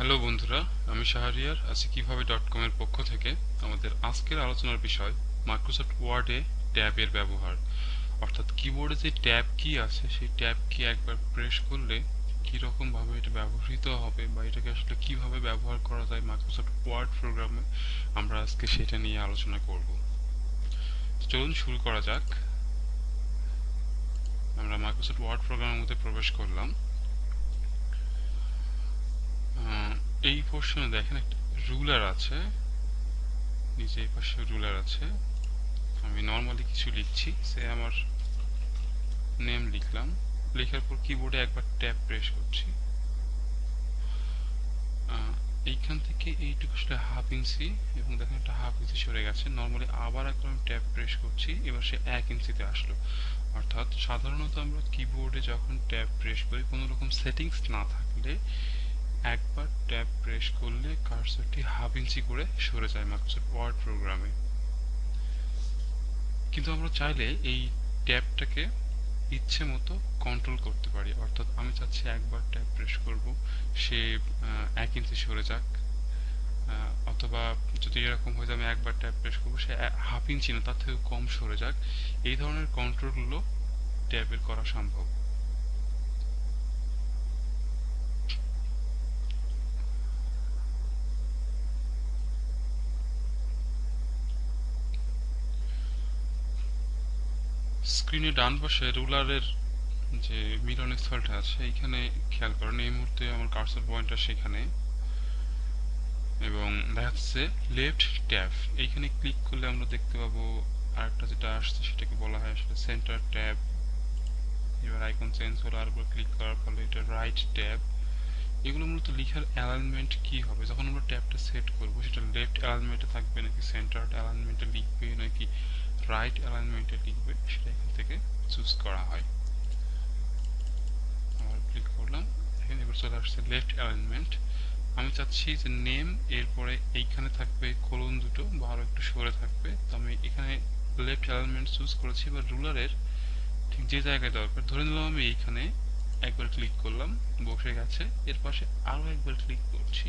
Hello বন্ধুরা, আমি শাহরিয়ার। আছি কীভাবে ডট কমের পক্ষ থেকে। আমাদের আজকের আলোচনার বিষয় মাইক্রোসফট ওয়ার্ডে ট্যাবের ব্যবহার। অর্থাৎ কিবোর্ডে যে ট্যাব কি আছে, সেই ট্যাব কি একবার প্রেস করলে কি রকম ভাবে এটা ব্যবহৃত হবে বা এটাকে আসলে কীভাবে ব্যবহার করা যায় মাইক্রোসফট ওয়ার্ড প্রোগ্রামে আমরা আজকে সেটা নিয়ে আলোচনা করব। চলুন শুরু করা যাক। আমরা মাইক্রোসফট ওয়ার্ড প্রোগ্রামের মধ্যে প্রবেশ করলাম। এই পোর্শনে দেখেন একটা রুলার আছে। নিচে এই পাশে রুলার আছে। আমি নর্মালি কিছু লিখছি, সে আমার নেম লিখলাম। লেখার পর কিবোর্ডে একবার ট্যাব প্রেস করছি। এইখান থেকে এইটুকু আসলে হাফ ইঞ্চি এবং দেখেন একটা হাফ ইঞ্চি সরে গেছে। নর্মালি আবার একবার আমি ট্যাব প্রেস করছি, এবার সে এক ইঞ্চিতে আসলো। অর্থাৎ সাধারণত আমরা কিবোর্ডে যখন ট্যাব প্রেস করি, কোনো রকম সেটিংস না থাকলে একবার ট্যাব প্রেস করলে কার্সরটি হাফ ইঞ্চি করে সরে যায় মাইক্রোসফট ওয়ার্ড প্রোগ্রামে। কিন্তু আমরা চাইলে এই ট্যাবটাকে ইচ্ছে মতো কন্ট্রোল করতে পারি। অর্থাৎ আমি চাচ্ছি একবার ট্যাব প্রেস করব, সে এক ইঞ্চি সরে যাক। অথবা যদি এরকম হয় আমি একবার ট্যাব প্রেস করব, সে হাফ ইঞ্চি না, তার থেকে কম সরে যাক। এই ধরনের কন্ট্রোলগুলো ট্যাবের করা সম্ভব। স্ক্রিনে ডান পাশে রুলারের যে মিলন স্থলটা আছে, এইখানে খেয়াল করেন এই মুহূর্তে আমার কার্সর পয়েন্টটা সেখানে। এবং দেখা যাচ্ছে লেফট ট্যাব এইখানে ক্লিক করলে আমরা দেখতে পাবো আরেকটা যেটা আসছে, সেটাকে বলা হয় আসলে সেন্টার ট্যাব এবার আইকন চেঞ্জ হলো, আর ক্লিক করার ফলে এটা রাইট ট্যাব এগুলো মূলত লিখার অ্যালাইনমেন্ট কি হবে? যখন আমরা ট্যাবটা সেট করব, সেটা লেফট অ্যালাইনমেন্টে থাকবে নাকি সেন্টার অ্যালাইনমেন্টে লিখবে নাকি রাইট অ্যালাইনমেন্টে লিখবে সেটা এখান থেকে চুজ করা হয়। আবার ক্লিক করলাম। এখানে এবার চলে আসছে লেফট অ্যালাইনমেন্ট আমি চাচ্ছি যে নেম এরপরে এইখানে থাকবে কোলন দুটো বা আরও একটু সরে থাকবে। তো আমি এখানে লেফট অ্যালাইনমেন্ট চুজ করেছি এবার রুলারের ঠিক যে জায়গায় দরকার। ধরে নিলাম আমি এইখানে একবার ক্লিক করলাম, বসে গেছে। এর পাশে আরও একবার ক্লিক করছি।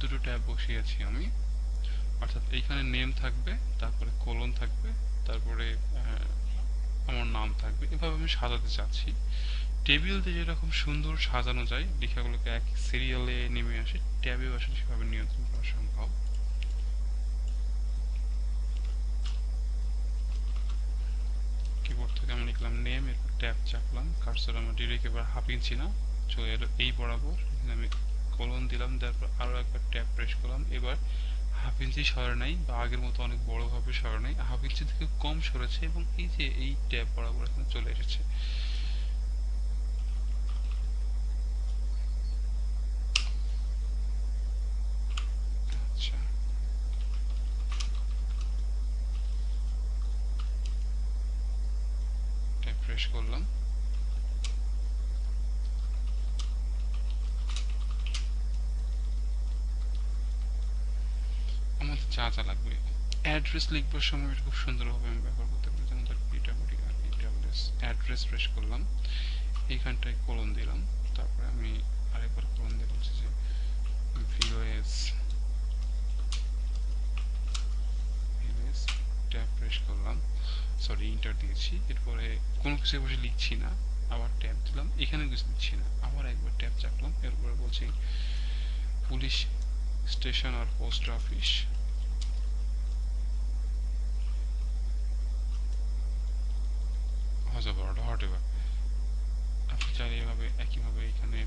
দুটো ট্যাব বসিয়েছি আমি। অর্থাৎ এইখানে নেম থাকবে, তারপরে কোলন থাকবে, তারপরে আমার নাম থাকবে। এভাবে আমি সাজাতে চাচ্ছি। টেবিল দিয়ে যেরকম সুন্দর সাজানো যায়, লেখাগুলোকে এক সিরিয়ালে নেমে আসে ট্যাবেও আসলে সেভাবে নিয়ন্ত্রণ করা সম্ভব। কিবোর্ড থেকে আমি লিখলাম নেম এরপর ট্যাব চাপলাম। কার্সর আমার ডিরেক্ট এবার হাফ না, চলে এই বরাবর। আমি কোলন দিলাম, তারপর আরও একবার ট্যাব প্রেস করলাম। এবার হাফ ইঞ্চি সরে নাই বা আগের মতো অনেক বড় ভাবে সরে নাই। হাফ ইঞ্চি থেকে কম সরেছে এবং এই যে এই ট্যাব বরাবর এখানে চলে এসেছে। আচ্ছা। ট্যাব করলাম আমাদের যা লাগবে। অ্যাড্রেস লিখবার সময় এটা খুব সুন্দরভাবে আমি ব্যবহার করতে পারি। যেমন ধর পিডাব্লিউ আর পিডাব্লিউএস অ্যাড্রেস প্রেস করলাম। এইখানটায় কলন দিলাম। তারপরে আমি আরেকবার কলন দিয়ে বলছি যে ভিওএস ভিওএস ট্যাব প্রেস করলাম। সরি ইন্টার দিয়েছি। এরপরে কোনো কিছু বসে লিখছি না। আবার ট্যাব দিলাম। এখানে কিছু দিচ্ছি না। আবার একবার ট্যাব চাপলাম। এরপরে বলছি, পুলিশ স্টেশন আর পোস্ট অফিস হজবর হট এবার আপনি চাইলে এভাবে একইভাবে এখানে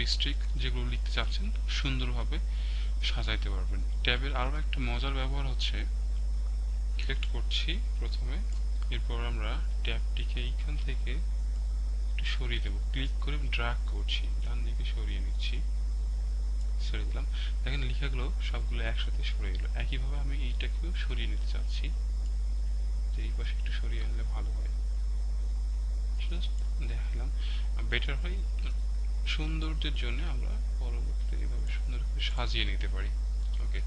ডিস্ট্রিক্ট যেগুলো লিখতে চাচ্ছেন, সুন্দরভাবে সাজাইতে পারবেন। ট্যাবের আরও একটা মজার ব্যবহার হচ্ছে সিলেক্ট করছি প্রথমে, এরপর আমরা ট্যাবটিকে এইখান থেকে একটু সরিয়ে দেবো। ক্লিক করে ড্রাগ করছি, ডান দিকে সরিয়ে নিচ্ছি, সরিয়ে দিলাম। দেখেন লেখাগুলো সবগুলো একসাথে সরে এলো। একইভাবে আমি এইটাকেও সরিয়ে নিতে চাচ্ছি এই পাশে একটু সরিয়ে আনলে ভালো হয়। দেখালাম। বেটার হয়? সৌন্দর্যের জন্য আমরা পরবর্তীতে এভাবে সুন্দর করে সাজিয়ে নিতে পারি। ওকে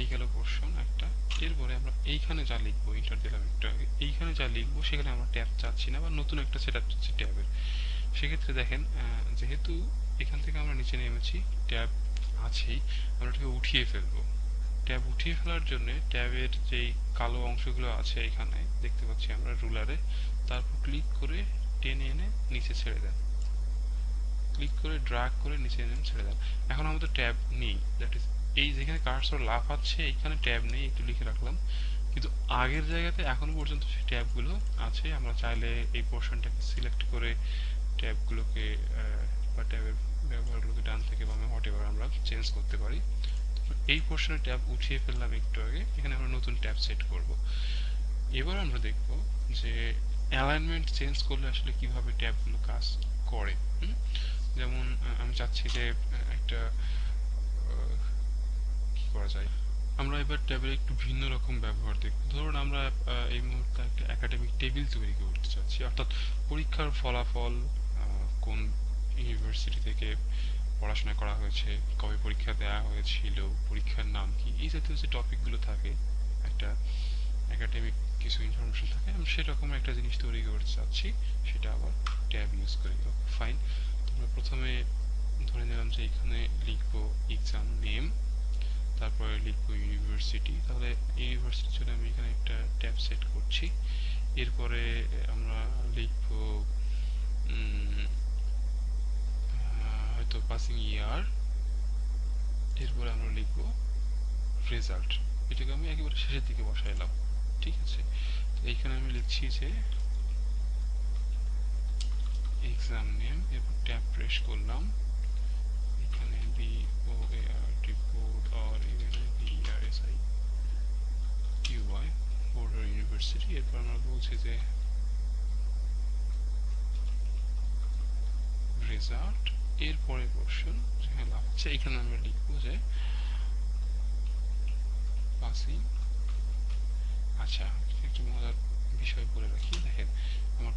এই গেল পোর্শন একটা। এরপরে আমরা এইখানে যা লিখব ইন্টার দিলাম একটু এইখানে যা লিখব, সেখানে আমরা ট্যাব চাচ্ছি না বা নতুন একটা সেট আপ চাচ্ছি ট্যাবের। সেক্ষেত্রে দেখেন যেহেতু এখান থেকে আমরা নিচে নেমেছি, ট্যাব আছেই, আমরা এটাকে উঠিয়ে ফেলব। ট্যাব উঠিয়ে ফেলার জন্য ট্যাবের যেই কালো অংশগুলো আছে এখানে, দেখতে পাচ্ছি আমরা রুলারে তারপর ক্লিক করে টেনে এনে নিচে ছেড়ে দেন। ক্লিক করে ড্রাগ করে নিচে এনে ছেড়ে দেন এখন আমাদের ট্যাব নেই। দ্যাট ইজ এই যেখানে কার্সর লাফাচ্ছে এইখানে ট্যাব নেই, একটু লিখে রাখলাম। কিন্তু আগের জায়গাতে এখনও পর্যন্ত সেই ট্যাবগুলো আছে। আমরা চাইলে এই পোর্শনটাকে সিলেক্ট করে ট্যাবগুলোকে বা ট্যাবের ব্যবহারগুলোকে ডান থেকে বামে হোয়াট এভার আমরা চেঞ্জ করতে পারি। এই পোর্শনের ট্যাব উঠিয়ে ফেললাম একটু আগে। এখানে আমরা নতুন ট্যাব সেট করব। এবার আমরা দেখব যে অ্যালাইনমেন্ট চেঞ্জ করলে আসলে কীভাবে ট্যাবগুলো কাজ করে হুম? যেমন আহ, আমি চাচ্ছি যে একটা কি করা যায়? আমরা এবার ট্যাবের একটু ভিন্ন রকম ব্যবহার দেখব। ধরুন আমরা এই মুহূর্তে একটা একাডেমিক টেবিল তৈরি করতে চাচ্ছি। অর্থাৎ পরীক্ষার ফলাফল কোন ইউনিভার্সিটি থেকে পড়াশোনা করা হয়েছে, কবে পরীক্ষা দেওয়া হয়েছিল, পরীক্ষার নাম কি, এই জাতীয় যে টপিকগুলো থাকে, একটা একাডেমিক কিছু ইনফরমেশন থাকে, আমি সেরকম একটা জিনিস তৈরি করতে চাচ্ছি, সেটা আবার ট্যাব ইউজ করি ফাইন তোমরা প্রথমে ধরে নিলাম যে এখানে লিখব এক্সাম নেম তারপরে লিখব ইউনিভার্সিটি তাহলে ইউনিভার্সিটির জন্য আমি এখানে একটা ট্যাব সেট করছি। এরপরে আমরা লিখব হয়তো পাসিং ইয়ার এরপরে আমরা লিখব রেজাল্ট এটাকে আমি একেবারে শেষের দিকে বসাইলাম, ঠিক আছে? তো এইখানে আমি লিখছি যে এক্সাম নেম এরপর ট্যাব প্রেস করলাম। B R S I Q Y border university এরপর আমরা বলছি যে রেজাল্ট এরপরে পোর্শন যেখানে লাগাচ্ছে এখানে আমরা লিখব যে পাসিং আচ্ছা একটু মজার বিষয় বলে রাখি, দেখেন, আমার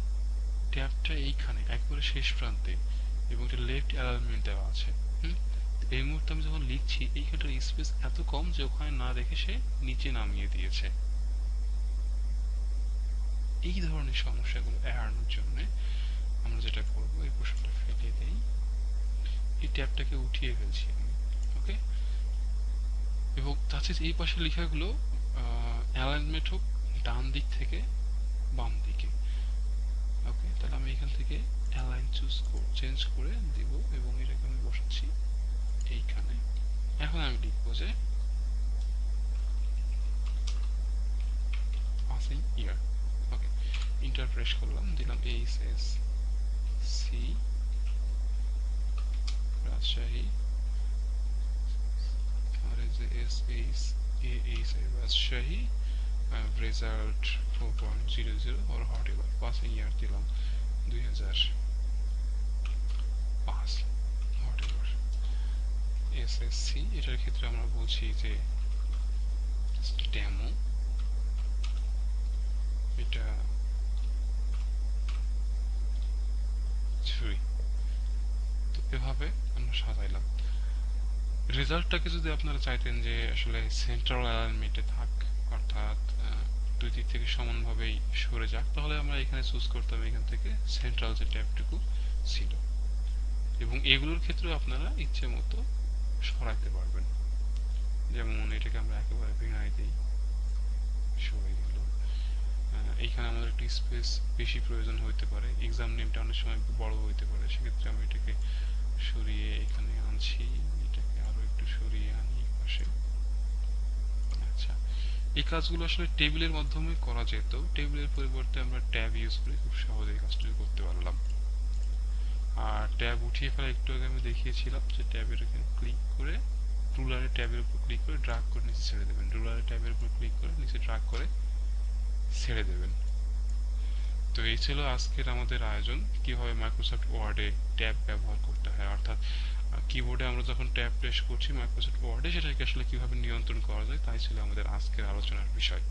ট্যাবটা এইখানে, একবারে শেষ প্রান্তে, এবং এটা লেফট অ্যালাইনমেন্ট দেওয়া আছে, হুম? এই মুহূর্তে আমি যখন লিখছি এইখানটার স্পেস এত কম যে ওখানে না দেখে সে নিচে নামিয়ে দিয়েছে। এই ধরনের সমস্যাগুলো এড়ানোর জন্য আমরা যেটা করব, এই প্রশ্নটা ফেলে দেই। এই ট্যাবটাকে উঠিয়ে ফেলছি আমি, ওকে? এবং সাথে এই পাশে লেখাগুলো অ্যালাইনমেন্ট হোক, ডান দিক থেকে বাম দিকে, ওকে? তাহলে আমি এখান থেকে অ্যালাইন চুজ চেঞ্জ করে দিব এবং এটাকে আমি বসাচ্ছি। এইখানে। এখন আমি লিখব যে পাসিং ইয়ার ওকে ইন্টার করলাম, দিলাম H S C Rajshahi, R S S H A H Rajshahi result four point zero zero or hot এবার পাসিং ইয়ার দিলাম দুই হাজার পাঁচ হট এবার এসএসসি, এটার ক্ষেত্রে আমরা বলছি যে ডেমো এটা তো এভাবে আমরা সাজাইলাম। রেজাল্টটাকে যদি আপনারা চাইতেন যে আসলে সেন্ট্রাল অ্যালাইনমেন্টে থাক, অর্থাৎ দুই দিক থেকে সমানভাবেই সরে যাক, তাহলে আমরা এখানে চুজ করতাম এখান থেকে সেন্ট্রাল যে ট্যাবটুকু ছিল। এবং এগুলোর ক্ষেত্রেও আপনারা ইচ্ছে মতো সরাইতে পারবেন। যেমন এটাকে আমরা একেবারে ভেঙাই দিই। সরে গেল এইখানে আমাদের একটু স্পেস বেশি প্রয়োজন হইতে পারে। এক্সাম নেমটা অনেক সময় বড় হইতে পারে। সেক্ষেত্রে আমি এটাকে সরিয়ে এখানে আনছি। এটাকে আরও একটু সরিয়ে আনি পাশে। আচ্ছা এই কাজগুলো আসলে টেবিলের মাধ্যমে করা যেত। টেবিলের পরিবর্তে আমরা ট্যাব ইউজ করে খুব সহজে এই কাজটা করতে পারলাম। আর ট্যাব উঠিয়ে ফেলা একটু আগে আমি দেখিয়েছিলাম যে ট্যাবের এখানে ক্লিক করে রুলারের ট্যাবের উপর ক্লিক করে ড্রাগ করে নিচে ছেড়ে দেবেন। রুলারের ট্যাবের উপর ক্লিক করে নিচে ড্রাগ করে ছেড়ে দেবেন। তো এই ছিল আজকের আমাদের আয়োজন, কীভাবে মাইক্রোসফট ওয়ার্ডে ট্যাব ব্যবহার করতে হয়। অর্থাৎ কিবোর্ডে আমরা যখন ট্যাব প্রেস করছি মাইক্রোসফট ওয়ার্ডে সেটাকে আসলে কীভাবে নিয়ন্ত্রণ করা যায়, তাই ছিল আমাদের আজকের আলোচনার বিষয়।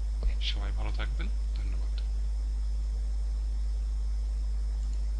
সবাই ভালো থাকবেন।